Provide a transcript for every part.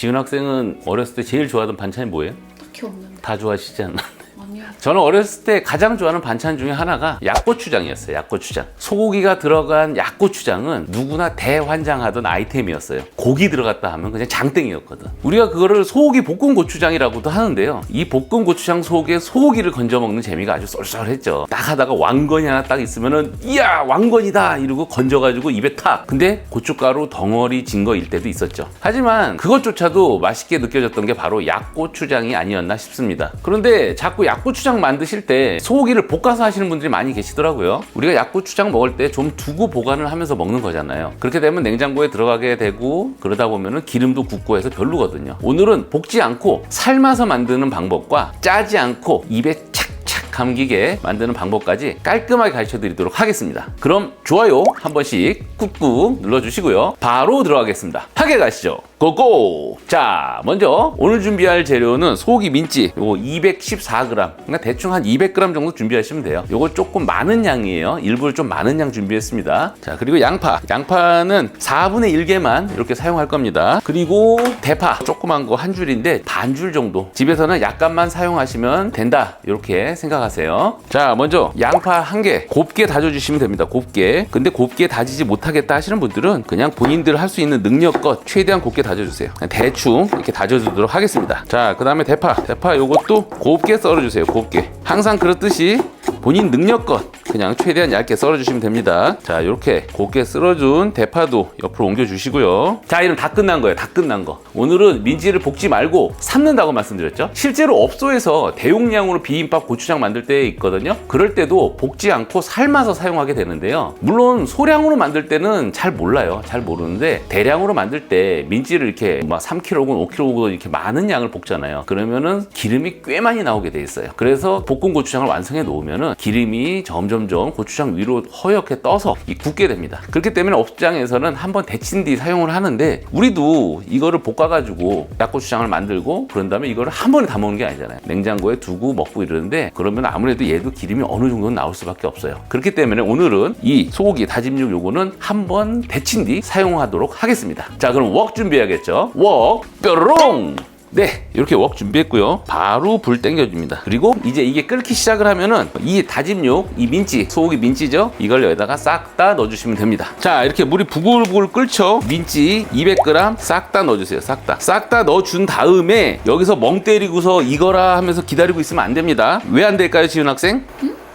지은 학생은 어렸을 때 제일 좋아하던 반찬이 뭐예요? 딱히 없는데. 다 좋아하시지 않나? 저는 어렸을 때 가장 좋아하는 반찬 중에 하나가 약고추장이었어요. 약고추장. 소고기가 들어간 약고추장은 누구나 대환장하던 아이템이었어요. 고기 들어갔다 하면 그냥 장땡이었거든. 우리가 그거를 소고기 볶음 고추장이라고도 하는데요. 이 볶음 고추장 속에 소고기를 건져 먹는 재미가 아주 쏠쏠했죠. 딱 하다가 왕건이 하나 딱 있으면은 이야 왕건이다 이러고 건져가지고 입에 탁. 근데 고춧가루 덩어리 진 거일 때도 있었죠. 하지만 그것조차도 맛있게 느껴졌던 게 바로 약고추장이 아니었나 싶습니다. 그런데 자꾸 약고추장 만드실 때 소고기를 볶아서 하시는 분들이 많이 계시더라고요. 우리가 약고추장 먹을 때 좀 두고 보관을 하면서 먹는 거잖아요. 그렇게 되면 냉장고에 들어가게 되고 그러다 보면은 기름도 굳고 해서 별로거든요. 오늘은 볶지 않고 삶아서 만드는 방법과 짜지 않고 입에 착착 감기게 만드는 방법까지 깔끔하게 가르쳐 드리도록 하겠습니다. 그럼 좋아요 한 번씩 꾹꾹 눌러주시고요. 바로 들어가겠습니다. 하게 가시죠. 고고! 자, 먼저 오늘 준비할 재료는 소고기 민지 요거 214g. 그러니까 대충 한 200g 정도 준비하시면 돼요. 요거 조금 많은 양이에요. 일부러 좀 많은 양 준비했습니다. 자, 그리고 양파. 양파는 4분의 1개만 이렇게 사용할 겁니다. 그리고 대파. 조그만 거 한 줄인데 반 줄 정도. 집에서는 약간만 사용하시면 된다. 이렇게 생각하세요. 자, 먼저 양파 한 개 곱게 다져주시면 됩니다. 곱게. 근데 곱게 다지지 못하겠다 하시는 분들은 그냥 본인들 할 수 있는 능력껏 최대한 곱게 다 져주세요. 그냥 대충 이렇게 다져주도록 하겠습니다. 자, 그 다음에 대파. 대파 요것도 곱게 썰어주세요. 곱게. 항상 그렇듯이 본인 능력껏 그냥 최대한 얇게 썰어주시면 됩니다. 자, 이렇게 곱게 썰어준 대파도 옆으로 옮겨주시고요. 자, 이름 다 끝난 거예요. 다 끝난 거. 오늘은 민지를 볶지 말고 삶는다고 말씀드렸죠. 실제로 업소에서 대용량으로 비빔밥 고추장 만들 때 있거든요. 그럴 때도 볶지 않고 삶아서 사용하게 되는데요. 물론 소량으로 만들 때는 잘 몰라요. 잘 모르는데 대량으로 만들 때 민지를 이렇게 막 3kg군 5kg군 이렇게 많은 양을 볶잖아요. 그러면은 기름이 꽤 많이 나오게 돼 있어요. 그래서 볶음 고추장을 완성해 놓으면은 기름이 점점 점 고추장 위로 허옇게 떠서 이 굳게 됩니다. 그렇기 때문에 업장에서는 한번 데친 뒤 사용을 하는데 우리도 이거를 볶아가지고 약고추장을 만들고 그런 다음에 이거를 한 번에 다 먹는 게 아니잖아요. 냉장고에 두고 먹고 이러는데 그러면 아무래도 얘도 기름이 어느 정도는 나올 수밖에 없어요. 그렇기 때문에 오늘은 이 소고기 다짐육 요거는 한 번 데친 뒤 사용하도록 하겠습니다. 자 그럼 웍 준비해야겠죠. 웍 뾰로롱 네, 이렇게 웍 준비했고요. 바로 불 땡겨줍니다. 그리고 이제 이게 끓기 시작을 하면은 이 다짐육, 이 민지, 소고기 민지죠? 이걸 여기다가 싹 다 넣어주시면 됩니다. 자, 이렇게 물이 부글부글 끓죠? 민지 200g 싹 다 넣어주세요. 싹 다. 싹 다 넣어준 다음에 여기서 멍 때리고서 이거라 하면서 기다리고 있으면 안 됩니다. 왜 안 될까요, 지훈 학생?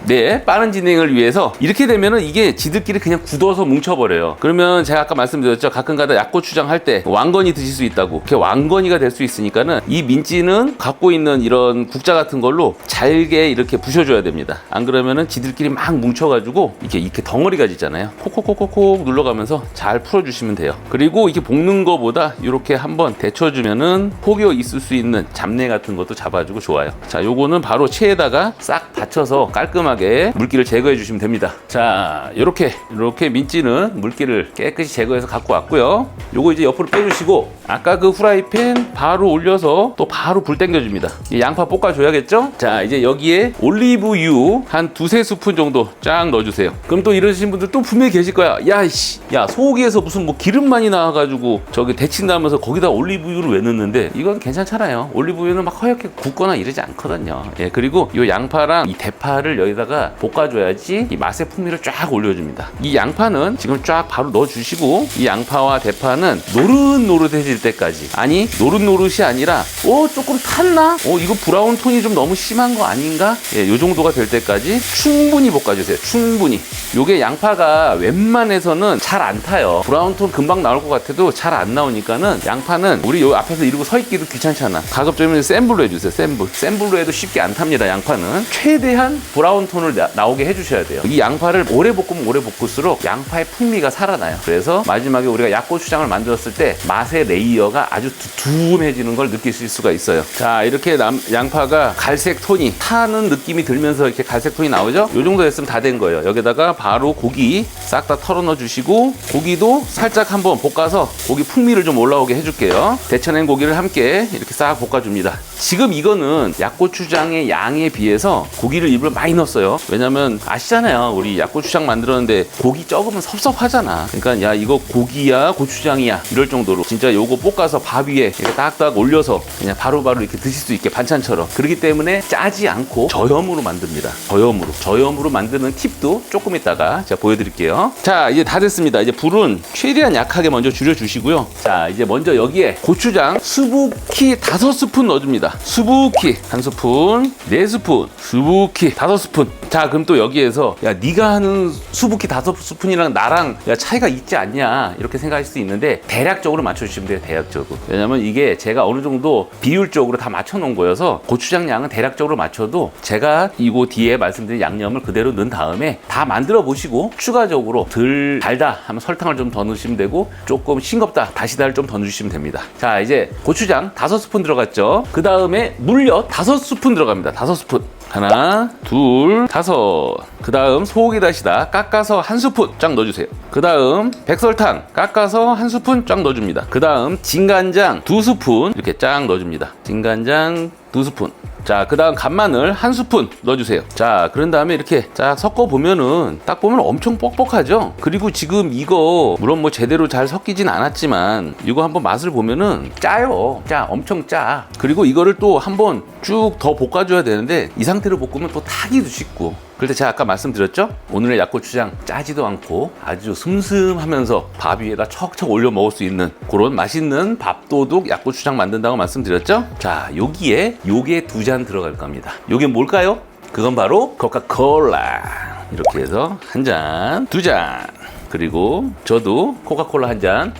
네, 빠른 진행을 위해서 이렇게 되면은 이게 지들끼리 그냥 굳어서 뭉쳐버려요. 그러면 제가 아까 말씀드렸죠. 가끔가다 약고추장 할 때 왕건이 드실 수 있다고. 이렇게 왕건이가 될 수 있으니까는 이 민지는 갖고 있는 이런 국자 같은 걸로 잘게 이렇게 부셔줘야 됩니다. 안 그러면은 지들끼리 막 뭉쳐가지고 이렇게 이렇게 덩어리가 짓잖아요. 콕콕콕콕콕 눌러가면서 잘 풀어주시면 돼요. 그리고 이렇게 볶는 거보다 이렇게 한번 데쳐주면은 혹여 있을 수 있는 잡내 같은 것도 잡아주고 좋아요. 자, 요거는 바로 체에다가 싹 받쳐서 깔끔하게 물기를 제거해 주시면 됩니다. 자, 요렇게 이렇게 민지는 물기를 깨끗이 제거해서 갖고 왔고요. 요거 이제 옆으로 빼주시고 아까 그 후라이팬 바로 올려서 또 바로 불 땡겨줍니다. 이 양파 볶아줘야겠죠? 자, 이제 여기에 올리브유 한 두세 스푼 정도 쫙 넣어주세요. 그럼 또 이러신 분들 또 분명히 계실 거야. 야, 이씨, 야, 소고기에서 무슨 뭐 기름 많이 나와가지고 저기 데친다면서 거기다 올리브유를 왜 넣는데 이건 괜찮잖아요. 올리브유는 막 허옇게 굽거나 이러지 않거든요. 예, 그리고 이 양파랑 이 대파를 여기다 가 볶아줘야지 이 맛의 풍미를 쫙 올려줍니다. 이 양파는 지금 쫙 바로 넣어주시고 이 양파와 대파는 노릇노릇해질 때까지 아니 노릇노릇이 아니라 어 조금 탔나? 어 이거 브라운 톤이 좀 너무 심한 거 아닌가? 예, 요 정도가 될 때까지 충분히 볶아주세요. 충분히. 요게 양파가 웬만해서는 잘 안 타요. 브라운 톤 금방 나올 것 같아도 잘 안 나오니까는 양파는 우리 요 앞에서 이러고 서 있기도 귀찮잖아. 가급적이면 센 불로 해주세요. 센 불. 센 불로 해도 쉽게 안 탑니다. 양파는 최대한 브라운 톤을 나, 오게 해주셔야 돼요. 이 양파를 오래 볶으면 오래 볶을수록 양파의 풍미가 살아나요. 그래서 마지막에 우리가 약고추장을 만들었을 때 맛의 레이어가 아주 두툼해지는 걸 느끼실 수가 있어요. 자 이렇게 남- 양파가 갈색 톤이 타는 느낌이 들면서 이렇게 갈색 톤이 나오죠? 요 정도 됐으면 다 된 거예요. 여기다가 바로 고기 싹 다 털어 넣어 주시고 고기도 살짝 한번 볶아서 고기 풍미를 좀 올라오게 해줄게요. 데쳐낸 고기를 함께 이렇게 싹 볶아줍니다. 지금 이거는 약고추장의 양에 비해서 고기를 일부러 많이 넣었어요. 왜냐면 아시잖아요. 우리 약고추장 만들었는데 고기 적으면 섭섭하잖아. 그러니까 야 이거 고기야 고추장이야 이럴 정도로 진짜 요거 볶아서 밥 위에 이렇게 딱딱 올려서 그냥 바로바로 이렇게 드실 수 있게 반찬처럼 그렇기 때문에 짜지 않고 저염으로 만듭니다. 저염으로 저염으로 만드는 팁도 조금 이따가 제가 보여드릴게요. 자 이제 다 됐습니다. 이제 불은 최대한 약하게 먼저 줄여주시고요. 자 이제 먼저 여기에 고추장 수북히 다섯 스푼 넣어줍니다. 수북히 한 스푼, 네 스푼, 수북히 다섯 스푼. 자 그럼 또 여기에서 야 네가 하는 수북히 다섯 스푼이랑 나랑 야 차이가 있지 않냐 이렇게 생각할 수 있는데 대략적으로 맞춰주시면 돼요. 대략적으로. 왜냐면 이게 제가 어느 정도 비율적으로 다 맞춰놓은 거여서 고추장 양은 대략적으로 맞춰도 제가 이거 뒤에 말씀드린 양념을 그대로 넣은 다음에 다 만들어 보시고 추가적으로 덜 달다 하면 설탕을 좀 더 넣으시면 되고 조금 싱겁다 다시다를 좀 더 넣으시면 됩니다. 자 이제 고추장 다섯 스푼 들어갔죠. 그 다음 에 물엿 다섯 스푼 들어갑니다. 다섯 스푼. 하나, 둘, 다섯. 그 다음 소고기 다시다 깎아서 한 스푼 쫙 넣어주세요. 그 다음 백설탕 깎아서 한 스푼 쫙 넣어줍니다. 그 다음 진간장 두 스푼 이렇게 쫙 넣어줍니다. 진간장 두 스푼. 자, 그 다음 간마늘 한 스푼 넣어주세요. 자, 그런 다음에 이렇게 쫙 섞어보면은 딱 보면 엄청 뻑뻑하죠? 그리고 지금 이거, 물론 뭐 제대로 잘 섞이진 않았지만, 이거 한번 맛을 보면은 짜요. 짜, 엄청 짜. 그리고 이거를 또 한번 쭉 더 볶아줘야 되는데, 이 상태로 볶으면 또 타기도 쉽고, 그런데 제가 아까 말씀드렸죠? 오늘의 약고추장 짜지도 않고 아주 슴슴하면서 밥 위에다 척척 올려 먹을 수 있는 그런 맛있는 밥도둑 약고추장 만든다고 말씀드렸죠? 자, 여기에 요게 두 잔 들어갈 겁니다. 요게 뭘까요? 그건 바로 코카콜라. 이렇게 해서 한 잔, 두 잔. 그리고 저도 코카콜라 한 잔.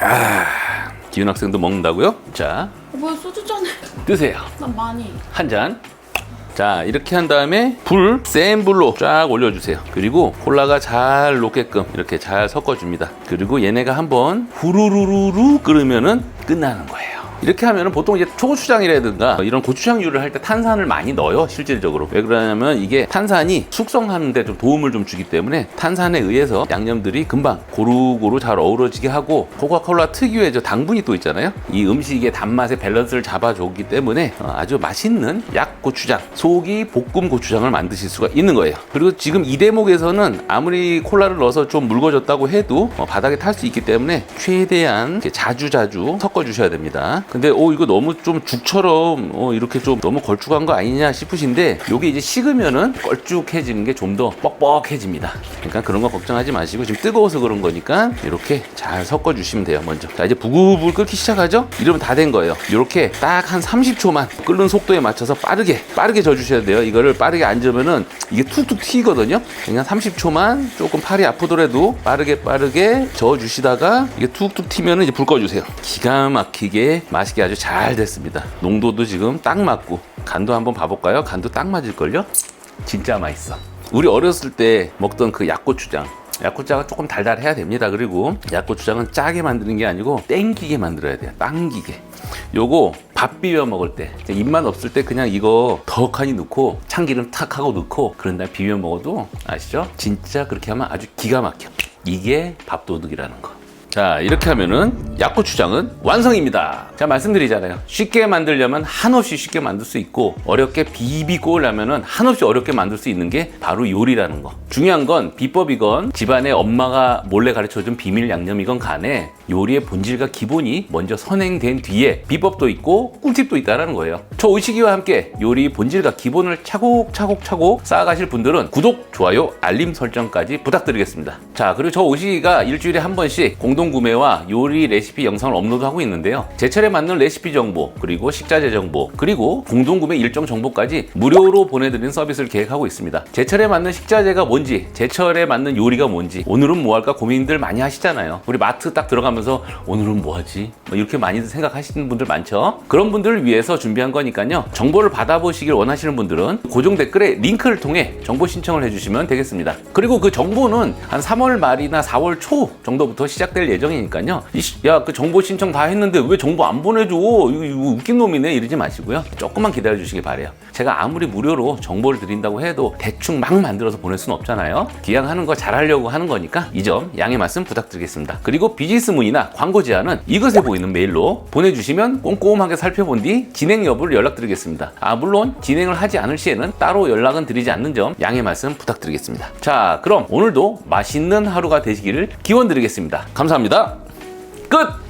아, 기훈 학생도 먹는다고요? 자, 어, 뭐야 소주잔에 드세요. 난 많이 한 잔. 자, 이렇게 한 다음에 불, 센 불로 쫙 올려주세요. 그리고 콜라가 잘 녹게끔 이렇게 잘 섞어줍니다. 그리고 얘네가 한번 후루루루루 끓으면은 끝나는 거예요. 이렇게 하면은 보통 이제 초고추장이라든가 이런 고추장류를 할 때 탄산을 많이 넣어요 실질적으로. 왜 그러냐면 이게 탄산이 숙성하는데 좀 도움을 좀 주기 때문에 탄산에 의해서 양념들이 금방 고루고루 잘 어우러지게 하고 코카콜라 특유의 저 당분이 또 있잖아요. 이 음식의 단맛의 밸런스를 잡아주기 때문에 어, 아주 맛있는 약고추장 소고기 볶음 고추장을 만드실 수가 있는 거예요. 그리고 지금 이 대목에서는 아무리 콜라를 넣어서 좀 묽어졌다고 해도 어, 바닥에 탈 수 있기 때문에 최대한 이렇게 자주 자주 섞어 주셔야 됩니다 근데 오 이거 너무 좀 죽처럼 어, 이렇게 좀 너무 걸쭉한 거 아니냐 싶으신데 이게 이제 식으면은 걸쭉해지는 게 좀 더 뻑뻑해집니다. 그러니까 그런 거 걱정하지 마시고 지금 뜨거워서 그런 거니까 이렇게 잘 섞어 주시면 돼요. 먼저 자 이제 부글부글 끓기 시작하죠? 이러면 다 된 거예요. 이렇게 딱 한 30초만 끓는 속도에 맞춰서 빠르게 빠르게 져주셔야 돼요. 이거를 빠르게 안 저으면은 이게 툭툭 튀거든요. 그냥 30초만 조금 팔이 아프더라도 빠르게 빠르게 저어 주시다가 이게 툭툭 튀면은 이제 불 꺼 주세요. 기가 막히게 맛있게 아주 잘 됐습니다. 농도도 지금 딱 맞고 간도 한번 봐볼까요? 간도 딱 맞을걸요? 진짜 맛있어. 우리 어렸을 때 먹던 그 약고추장. 약고추장은 조금 달달해야 됩니다. 그리고 약고추장은 짜게 만드는 게 아니고 땡기게 만들어야 돼요. 당기게. 요거 밥 비벼 먹을 때 입맛 없을 때 그냥 이거 덕하니 넣고 참기름 탁 하고 넣고 그런 다음에 비벼 먹어도 아시죠? 진짜 그렇게 하면 아주 기가 막혀. 이게 밥도둑이라는 거. 자 이렇게 하면은 약고추장은 완성입니다. 제가 말씀드리잖아요. 쉽게 만들려면 한없이 쉽게 만들 수 있고 어렵게 비비고 하려면은 한없이 어렵게 만들 수 있는 게 바로 요리라는 거. 중요한 건 비법이건 집안에 엄마가 몰래 가르쳐준 비밀 양념이건 간에 요리의 본질과 기본이 먼저 선행된 뒤에 비법도 있고 꿀팁도 있다는 거예요 저 의식이와 함께 요리 본질과 기본을 차곡차곡차곡 쌓아가실 분들은 구독, 좋아요, 알림 설정까지 부탁드리겠습니다 자 그리고 저 의식이가 일주일에 한 번씩 공동 구매와 요리 레시피 영상을 업로드하고 있는데요. 제철에 맞는 레시피 정보, 그리고 식자재 정보, 그리고 공동 구매 일정 정보까지 무료로 보내드리는 서비스를 계획하고 있습니다. 제철에 맞는 식자재가 뭔지, 제철에 맞는 요리가 뭔지, 오늘은 뭐 할까 고민들 많이 하시잖아요. 우리 마트 딱 들어가면 서 오늘은 뭐 하지? 뭐 이렇게 많이 생각하시는 분들 많죠. 그런 분들을 위해서 준비한 거니까요. 정보를 받아보시길 원하시는 분들은 고정 댓글에 링크를 통해 정보 신청을 해주시면 되겠습니다. 그리고 그 정보는 한 3월 말이나 4월 초 정도부터 시작될 예정이니까요. 야, 그 정보 신청 다 했는데 왜 정보 안 보내줘? 이거, 웃긴 놈이네. 이러지 마시고요. 조금만 기다려 주시기 바래요. 제가 아무리 무료로 정보를 드린다고 해도 대충 막 만들어서 보낼 수는 없잖아요. 기왕 하는 거 잘하려고 하는 거니까 이 점 양해 말씀 부탁드리겠습니다. 그리고 비즈니스 문의 문의나 광고 제안은 이것에 보이는 메일로 보내주시면 꼼꼼하게 살펴본 뒤 진행 여부를 연락드리겠습니다. 아 물론 진행을 하지 않을 시에는 따로 연락은 드리지 않는 점 양해 말씀 부탁드리겠습니다. 자 그럼 오늘도 맛있는 하루가 되시기를 기원 드리겠습니다. 감사합니다. 끝!